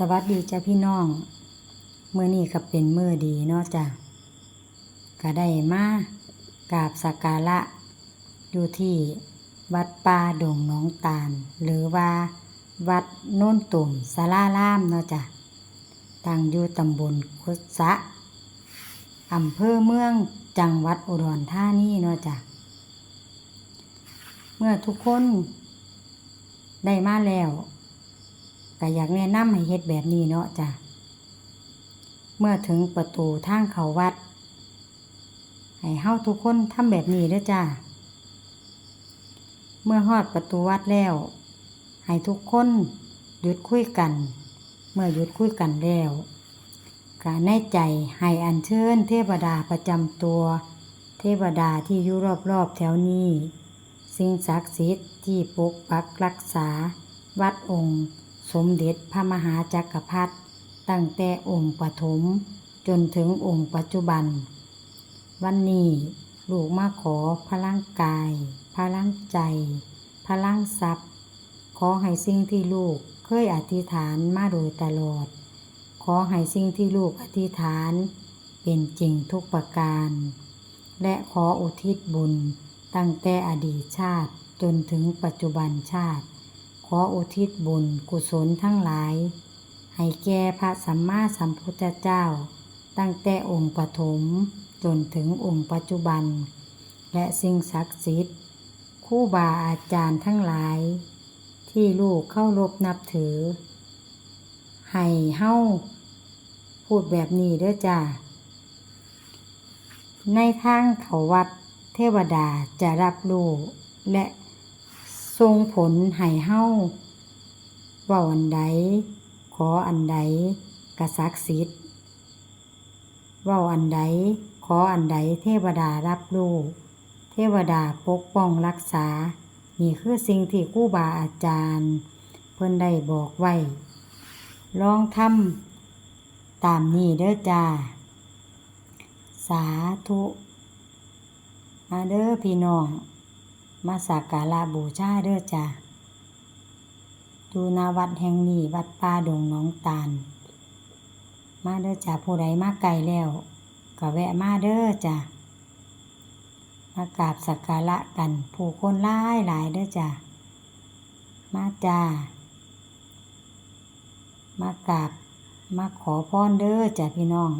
สวัสดีจ้าพี่น้องเมื่อนี้ก็เป็นเมื้อดีเนาะจ้ะก็ได้มากราบสักการะอยู่ที่วัดป่าดงหนองตาล หรือว่าวัดโน้นตุ่มสาราล่ามเนาะจ้ะตั้งอยู่ตำบลกุศะอำเภอเมืองจังหวัดอุดรธานีเนาะจ้ะเมื่อทุกคนได้มาแล้ว ก็อยากแนะนำให้เฮ็ดแบบนี้เนาะจ้ะ เมื่อถึงประตูทางเขาวัด ให้เฮาทุกคนทำแบบนี้เด้อจ้าเมื่อฮอดประตูวัดแล้ว ให้ทุกคนหยุดคุยกัน เมื่อหยุดคุยกันแล้วก็ในใจให้อัญเชิญเทวดาประจำตัว เทวดาที่อยู่รอบๆแถวนี้ สิ่งศักดิ์สิทธิ์ที่ปกปักรักษา วัดองค์ สมเด็จพระมหาจักรพรรดิตั้งแต่องค์ปฐมจนถึงองค์ปัจจุบัน วันนี้ลูกมาขอพลังกาย พลังใจ พลังทรัพย์ ขอให้สิ่งที่ลูกเคยอธิษฐานมาโดยตลอด ขอให้สิ่งที่ลูกอธิษฐาน เป็นจริงทุกประการ และขออุทิศบุญตั้งแต่อดีตชาติจนถึงปัจจุบันชาติ ขออุทิศบุญกุศลทั้งหลาย ให้แก่พระสัมมาสัมพุทธเจ้า ตั้งแต่องค์ปฐมจนถึงองค์ปัจจุบัน และสิ่งศักดิ์สิทธิ์คู่บาอาจารย์ทั้งหลาย ที่ลูกเข้ารบนับถือ ให้เฮ้าพูดแบบนี้เด้อจ้าในทางเขาวัดเทวดาจะรับรู้และ ทรงผลให้เฮ้าเว่าอันใด ขออันใดกระซักสิทธิ์เว่าอันใด ขออันใดเทวดารับรู้เทวดาปกป้องรักษา นี่คือสิ่งที่ครูบาอาจารย์ เพิ่นได้บอกไว้ ลองทำตามนี้เด้อจ้า สาธุ มาเด้อพี่น้อง มาสักการะบูชาเด้อจ้าดูนาวัดแห่งนี้วัดป่าดงหนองตาล มาเด้อจ้าผู้ใดมาไกลแล้วก็แวะมาเด้อจ้ามากราบสักการะกัน ผู้คนหลายหลายเด้อจ้ามาจ้ามากราบมาขอพรเด้อจ้าพี่น้อง